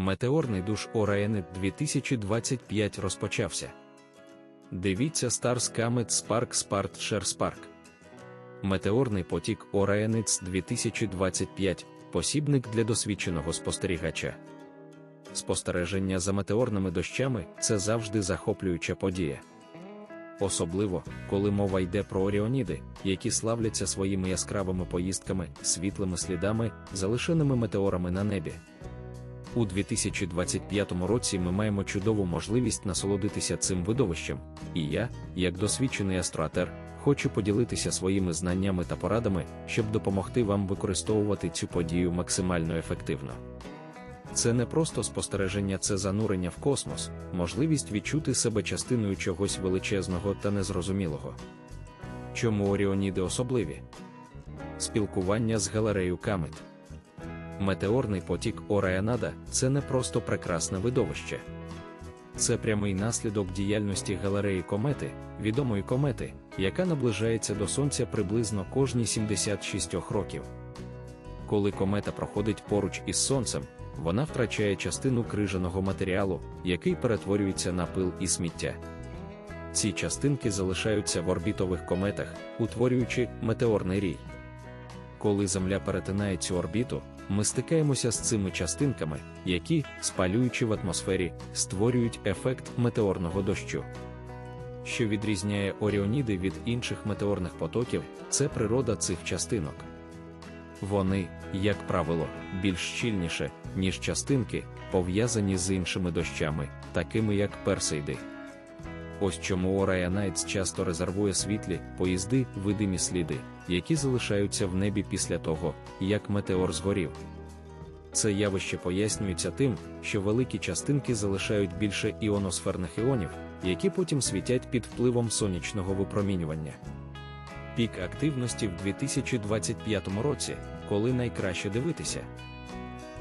Метеорний душ Оріонід 2025 розпочався. Дивіться Stars Comet Spark Spart Share Spark. Метеорний потік Оріониц 2025 посібник для досвідченого спостерігача. Спостереження за метеорними дощами це завжди захоплююча подія. Особливо, коли мова йде про оріоніди, які славляться своїми яскравими поїздками, світлими слідами, залишеними метеорами на небі. У 2025 році ми маємо чудову можливість насолодитися цим видовищем, і я, як досвідчений астроатер, хочу поділитися своїми знаннями та порадами, щоб допомогти вам використовувати цю подію максимально ефективно. Це не просто спостереження, це занурення в космос, можливість відчути себе частиною чогось величезного та незрозумілого. Чому Оріоніди особливі? Спілкування з галерею Камет. Метеорний потік Ораянада це не просто прекрасне видовище. Це прямий наслідок діяльності галереї комети, відомої комети, яка наближається до Сонця приблизно кожні 76 років. Коли комета проходить поруч із Сонцем, вона втрачає частину крижаного матеріалу, який перетворюється на пил і сміття. Ці частинки залишаються в орбітових кометах, утворюючи метеорний рій. Коли Земля перетинає цю орбіту, ми стикаємося з цими частинками, які, спалюючи в атмосфері, створюють ефект метеорного дощу. Що відрізняє Оріоніди від інших метеорних потоків, це природа цих частинок. Вони, як правило, більш щільніше, ніж частинки, пов'язані з іншими дощами, такими як персейди. Ось чому Оріонайдс часто резервує світлі поїзди, видимі сліди, які залишаються в небі після того, як метеор згорів. Це явище пояснюється тим, що великі частинки залишають більше іоносферних іонів, які потім світять під впливом сонячного випромінювання. Пік активності в 2025 році, коли найкраще дивитися.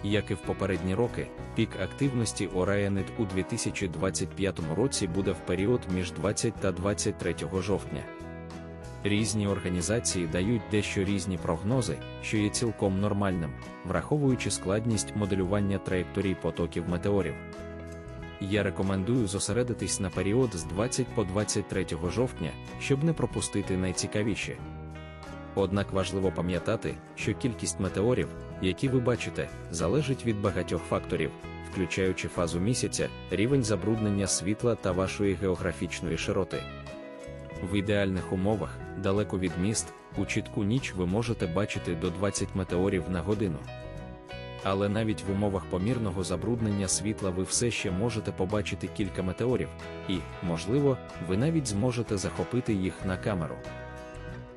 Як і в попередні роки, пік активності Оріонид у 2025 році буде в період між 20 та 23 жовтня. Різні організації дають дещо різні прогнози, що є цілком нормальним, враховуючи складність моделювання траєкторій потоків метеорів. Я рекомендую зосередитись на період з 20 по 23 жовтня, щоб не пропустити найцікавіші. Однак важливо пам'ятати, що кількість метеорів, які ви бачите, залежить від багатьох факторів, включаючи фазу місяця, рівень забруднення світла та вашої географічної широти. В ідеальних умовах, далеко від міст, у чітку ніч ви можете бачити до 20 метеорів на годину. Але навіть в умовах помірного забруднення світла ви все ще можете побачити кілька метеорів, і, можливо, ви навіть зможете захопити їх на камеру.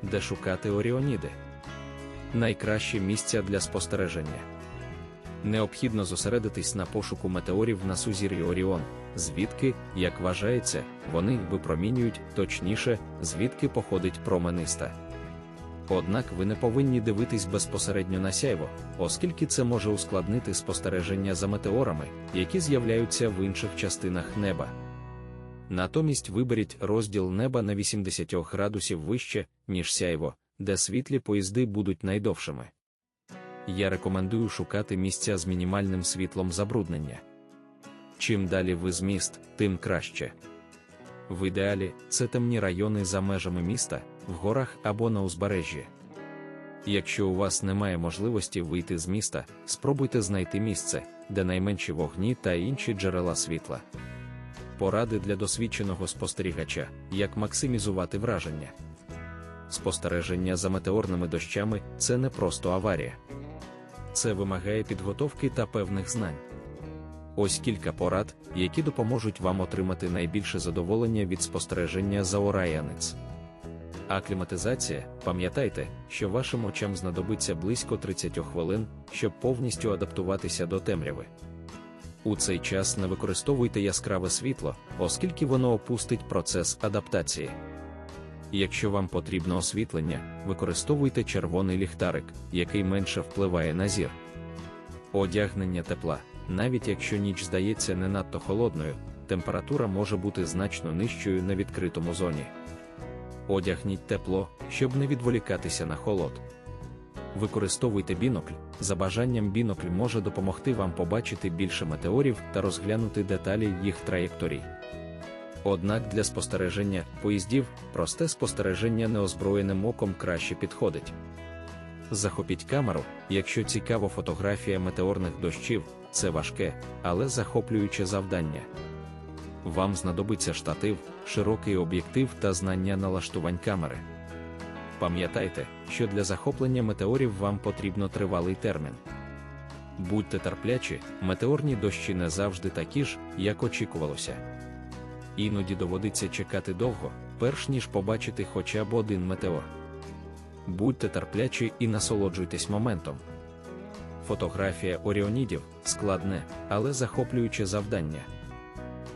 Де шукати Оріоніди? Найкраще місця для спостереження. Необхідно зосередитись на пошуку метеорів на сузір'ї Оріон, звідки, як вважається, вони випромінюють, точніше, звідки походить промениста. Однак ви не повинні дивитись безпосередньо на сяйво, оскільки це може ускладнити спостереження за метеорами, які з'являються в інших частинах неба. Натомість виберіть розділ неба на 80 градусів вище, ніж сяйво, де світлі поїзди будуть найдовшими. Я рекомендую шукати місця з мінімальним світлом забруднення. Чим далі ви з міст, тим краще. В ідеалі це темні райони за межами міста, в горах або на узбережжі. Якщо у вас немає можливості вийти з міста, спробуйте знайти місце, де найменші вогні та інші джерела світла. Поради для досвідченого спостерігача, як максимізувати враження. Спостереження за метеорними дощами це не просто аварія. Це вимагає підготовки та певних знань. Ось кілька порад, які допоможуть вам отримати найбільше задоволення від спостереження за Оріонець. Акліматизація, пам'ятайте, що вашим очам знадобиться близько 30 хвилин, щоб повністю адаптуватися до темряви. У цей час не використовуйте яскраве світло, оскільки воно опустить процес адаптації. Якщо вам потрібно освітлення, використовуйте червоний ліхтарик, який менше впливає на зір. Одягнення тепла, навіть якщо ніч здається не надто холодною, температура може бути значно нижчою на відкритому зоні. Одягніть тепло, щоб не відволікатися на холод. Використовуйте бінокль. За бажанням бінокль може допомогти вам побачити більше метеорів та розглянути деталі їх траєкторій. Однак для спостереження поїздів просте спостереження неозброєним оком краще підходить. Захопіть камеру, якщо цікава фотографія метеорних дощів, це важке, але захоплююче завдання. Вам знадобиться штатив, широкий об'єктив та знання налаштувань камери. Пам'ятайте, що для захоплення метеорів вам потрібно тривалий термін. Будьте терплячі, метеорні дощі не завжди такі ж, як очікувалося. Іноді доводиться чекати довго, перш ніж побачити хоча б один метеор. Будьте терплячі і насолоджуйтесь моментом. Фотографія оріонідів складне, але захоплююче завдання.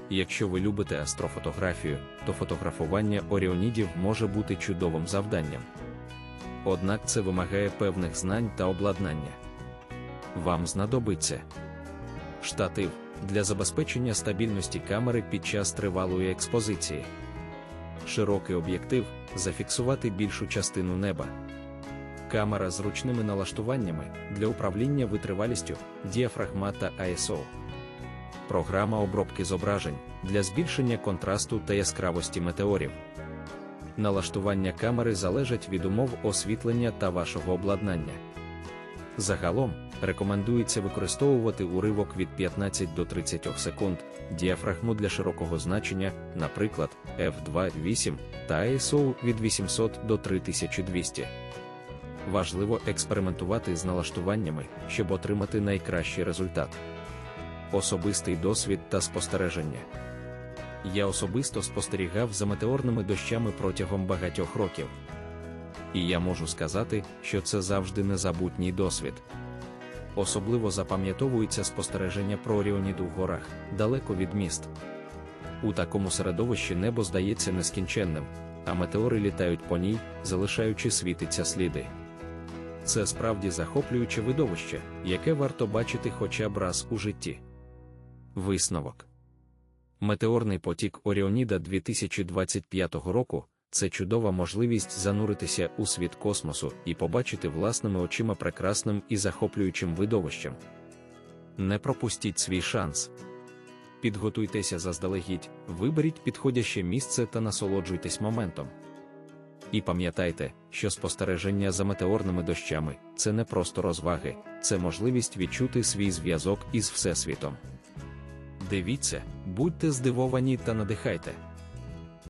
Якщо ви любите астрофотографію, то фотографування оріонідів може бути чудовим завданням. Однак це вимагає певних знань та обладнання. Вам знадобиться штатив для забезпечення стабільності камери під час тривалої експозиції, широкий об'єктив зафіксувати більшу частину неба. Камера з ручними налаштуваннями для управління витривалістю, діафрагма та ISO. Програма обробки зображень для збільшення контрасту та яскравості метеорів. Налаштування камери залежать від умов освітлення та вашого обладнання. Загалом рекомендується використовувати уривок від 15 до 30 секунд, діафрагму для широкого значення, наприклад, F2.8 та ISO від 800 до 3200. Важливо експериментувати з налаштуваннями, щоб отримати найкращий результат. Особистий досвід та спостереження. Я особисто спостерігав за метеорними дощами протягом багатьох років. І я можу сказати, що це завжди незабутній досвід. Особливо запам'ятовується спостереження про Оріоніду в горах, далеко від міст. У такому середовищі небо здається нескінченним, а метеори літають по ній, залишаючи світиться сліди. Це справді захоплююче видовище, яке варто бачити хоча б раз у житті. Висновок Метеорний потік Оріоніда 2025 року це чудова можливість зануритися у світ космосу і побачити власними очима прекрасним і захоплюючим видовищем. Не пропустіть свій шанс. Підготуйтеся заздалегідь, виберіть підходяще місце та насолоджуйтесь моментом. І пам'ятайте, що спостереження за метеорними дощами це не просто розваги, це можливість відчути свій зв'язок із Всесвітом. Дивіться, будьте здивовані та надихайте.